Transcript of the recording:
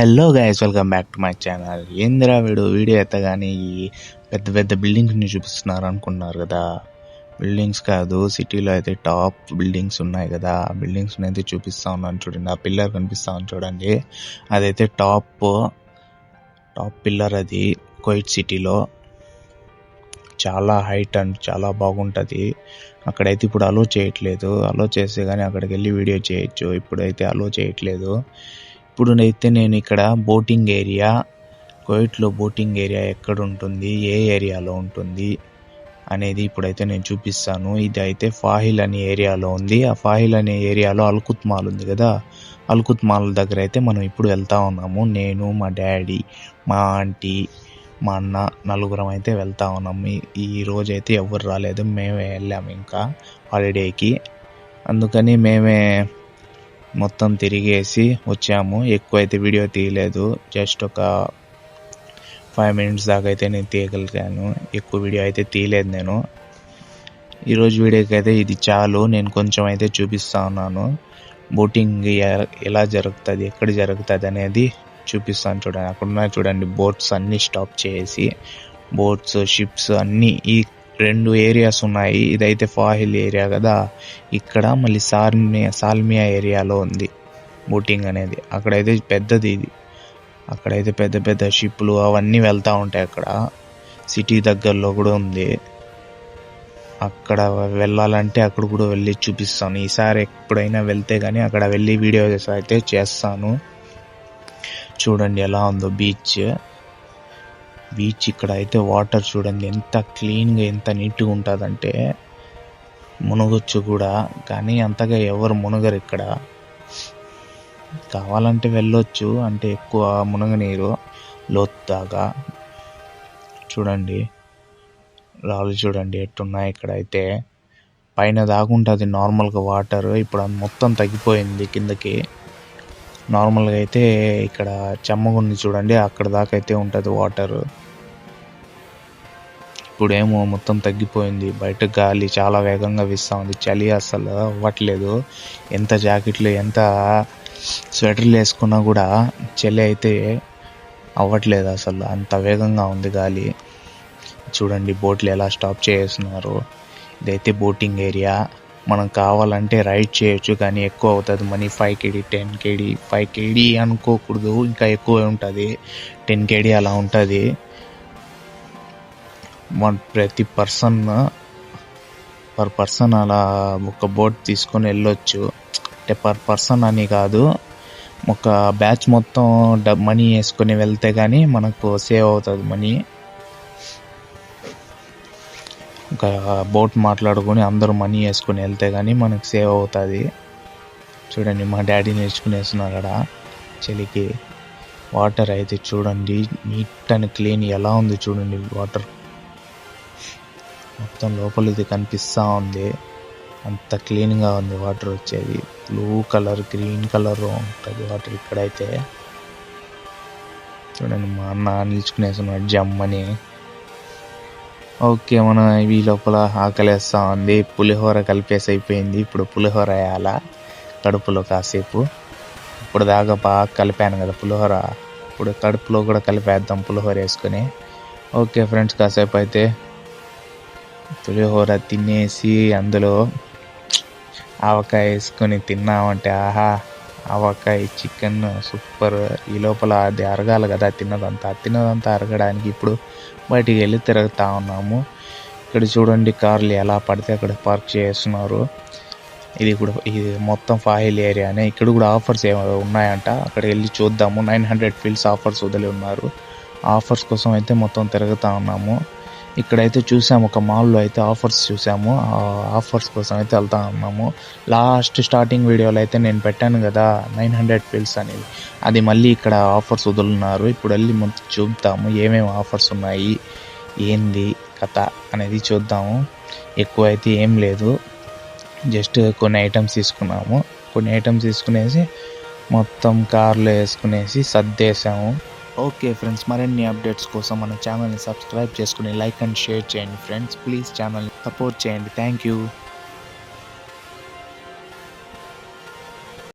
Hello guys welcome back to my channel ఏందిరా వీడు? Video ఎత్తగానే ఈ పెద్ద పెద్ద బిల్డింగ్స్ని చూపిస్తున్నారు అనుకున్నారు కదా. బిల్డింగ్స్ కాదు సిటీలో అయితే టాప్ బిల్డింగ్స్ ఉన్నాయి కదా. ఆ బిల్డింగ్స్ని అయితే చూపిస్తా ఉన్నాను చూడండి. ఆ పిల్లర్ కనిపిస్తా ఉంది చూడండి. అదైతే టాప్ టాప్ పిల్లర్ అది కోయిట్ సిటీలో చాలా హైట్ అండ్ చాలా బాగుంటుంది. అక్కడైతే ఇప్పుడు అలో చేయట్లేదు. అలో చేస్తే కానీ అక్కడికి వెళ్ళి వీడియో చేయొచ్చు. ఇప్పుడైతే అలో చేయట్లేదు. ఇప్పుడునైతే నేను ఇక్కడ బోటింగ్ ఏరియా కోయిట్లో బోటింగ్ ఏరియా ఎక్కడ ఉంటుంది ఏ ఏరియాలో ఉంటుంది అనేది ఇప్పుడైతే నేను చూపిస్తాను. ఇది అయితే ఫాహిల్ అనే ఏరియాలో ఉంది. ఆ ఫాహిల్ అనే ఏరియాలో అల్కుత్ మాల్ ఉంది కదా. అల్కుత్ మాల్ దగ్గర అయితే మనం ఇప్పుడు వెళ్తా ఉన్నాము. నేను మా డాడీ మా ఆంటీ మా అన్న నలుగురం అయితే వెళ్తా ఉన్నాము. ఈ- ఈ రోజు అయితే ఎవరు రాలేదు. మేమే వెళ్ళాము ఇంకా హాలిడేకి. అందుకని మేమే మొత్తం తిరిగేసి వచ్చాము. ఎక్కువ అయితే వీడియో తీయలేదు. జస్ట్ ఒక ఫైవ్ మినిట్స్ దాకా అయితే నేను తీయగలిగాను. ఎక్కువ వీడియో అయితే తీయలేదు నేను. ఈరోజు వీడియోకి అయితే ఇది చాలు. నేను కొంచెం అయితే చూపిస్తా ఉన్నాను. బోటింగ్ ఎలా జరుగుతుంది ఎక్కడ జరుగుతుంది అనేది చూపిస్తాను చూడండి. అక్కడ ఉన్నాయి చూడండి. బోట్స్ అన్నీ స్టాప్ చేసి బోట్స్ షిప్స్ అన్నీ ఈ రెండు ఏరియాస్ ఉన్నాయి. ఇదైతే ఫాహిల్ ఏరియా కదా. ఇక్కడ మళ్ళీ సాల్మియా సాల్మియా ఏరియాలో ఉంది బోటింగ్ అనేది. అక్కడైతే పెద్దది ఇది. అక్కడైతే పెద్ద పెద్ద షిప్లు అవన్నీ వెళ్తూ ఉంటాయి అక్కడ. సిటీ దగ్గరలో కూడా ఉంది. అక్కడ వెళ్ళాలంటే అక్కడ కూడా వెళ్ళి చూపిస్తాను. ఈసారి ఎప్పుడైనా వెళ్తే కానీ అక్కడ వెళ్ళి వీడియోస్ అయితే చేస్తాను. చూడండి ఎలా ఉందో బీచ్. బీచ్ ఇక్కడ అయితే వాటర్ చూడండి ఎంత క్లీన్గా ఎంత నీట్గా ఉంటుందంటే మునగొచ్చు కూడా. కానీ అంతగా ఎవరు మునగరు ఇక్కడ. కావాలంటే వెళ్ళొచ్చు అంటే ఎక్కువ మునగనీరు లోతు దాకా చూడండి రాళ్ళు చూడండి ఎట్టున్నాయి ఇక్కడ అయితే పైన దాకా ఉంటుంది నార్మల్గా వాటర్ ఇప్పుడు మొత్తం తగ్గిపోయింది కిందకి. నార్మల్గా అయితే ఇక్కడ చెమ్మగుంది చూడండి అక్కడ దాకా అయితే ఉంటుంది వాటర్. ఇప్పుడేమో మొత్తం తగ్గిపోయింది బయట గాలి చాలా వేగంగా వీస్తూ ఉంది చలి అసలు అవ్వట్లేదు. ఎంత జాకెట్లు ఎంత స్వెటర్లు వేసుకున్నా కూడా చలి అయితే అవ్వట్లేదు అసలు అంత వేగంగా ఉంది గాలి. చూడండి బోట్లు ఎలా స్టాప్ చేస్తున్నారు. ఇదైతే బోటింగ్ ఏరియా. మనం కావాలంటే రైడ్ చేయొచ్చు కానీ ఎక్కువ అవుతుంది మనీ. ఫైవ్ కేడీ టెన్ కేడీ. ఫైవ్ కేడీ అనుకోకూడదు ఇంకా ఎక్కువ ఉంటుంది. టెన్ కేడీ అలా ఉంటుంది. మన ప్రతి పర్సన్ పర్ పర్సన్ అలా ఒక బోట్ తీసుకొని వెళ్ళొచ్చు. అంటే పర్ పర్సన్ అని కాదు ఒక బ్యాచ్ మొత్తం డబ్ మనీ వేసుకొని వెళ్తే కానీ మనకు సేవ్ అవుతుంది మనీ. ఒక బోట్ మాట్లాడుకొని అందరూ మనీ వేసుకొని వెళ్తే కానీ మనకు సేవ్ అవుతుంది. చూడండి మా డాడీ నేర్చుకునేస్తున్నారు అక్కడ చలికి. వాటర్ అయితే చూడండి నీట్ అండ్ క్లీన్ ఎలా ఉంది చూడండి వాటర్ మొత్తం లోపలిది కనిపిస్తూ ఉంది. అంత క్లీన్గా ఉంది వాటర్ వచ్చేది. బ్లూ కలర్ గ్రీన్ కలర్ ఉంటుంది వాటర్ ఇక్కడైతే. చూడండి మా అన్న నిల్చుకునేస్తున్నాడు జమ్మని. ఓకే మనం ఇవి లోపల ఆకలేస్తా ఉంది. పులిహోర కలిపేసి అయిపోయింది. ఇప్పుడు పులిహోర వేయాలా? కడుపులో కాసేపు. ఇప్పుడు దాకా బాగా కలిపాను కదా పులిహోర. ఇప్పుడు కడుపులో కూడా కలిపేద్దాం పులిహోర వేసుకొని. ఓకే ఫ్రెండ్స్ కాసేపు అయితే పులిహోర తినేసి అందులో ఆవకాయ వేసుకొని తిన్నామంటే ఆహా. ఆవకాయ చికెన్ సూపర్ ఈ లోపల అది అరగాలి కదా తిన్నదంతా. తిన్నదంతా అరగడానికి ఇప్పుడు బయటికి వెళ్ళి తిరుగుతూ ఉన్నాము. ఇక్కడ చూడండి కార్లు ఎలా పడితే అక్కడ పార్క్ చేస్తున్నారు. ఇది కూడా ఇది మొత్తం ఫాహిల్ ఏరియానే ఇక్కడ కూడా ఆఫర్స్ ఏమో ఉన్నాయంట. అక్కడ వెళ్ళి చూద్దాము. నైన్ హండ్రెడ్ ఫీల్స్ ఆఫర్స్ వదిలి ఉన్నారు. ఆఫర్స్ కోసం అయితే మొత్తం తిరుగుతూ ఉన్నాము. ఇక్కడైతే చూసాము ఒక మాల్లో అయితే ఆఫర్స్ చూసాము. ఆ ఆఫర్స్ కోసం అయితే వెళ్తా ఉన్నాము. లాస్ట్ స్టార్టింగ్ వీడియోలో అయితే నేను పెట్టాను కదా నైన్ హండ్రెడ్ పిల్స్ అనేది. అది మళ్ళీ ఇక్కడ ఆఫర్స్ వదులున్నారు. ఇప్పుడు వెళ్ళి మొత్తం చూపుతాము ఏమేమి ఆఫర్స్ ఉన్నాయి ఏంది కథ అనేది చూద్దాము. ఎక్కువ అయితే ఏం లేదు. జస్ట్ కొన్ని ఐటమ్స్ తీసుకున్నాము. కొన్ని ఐటమ్స్ తీసుకునేసి మొత్తం కార్లో వేసుకునేసి సర్దేశాము. ఓకే ఫ్రెండ్స్ మరిన్ని అప్డేట్స్ కోసం మన ఛానల్ని సబ్స్క్రైబ్ చేసుకుని లైక్ అండ్ షేర్ చేయండి ఫ్రెండ్స్ ప్లీజ్ ఛానల్ని సపోర్ట్ చేయండి. Thank you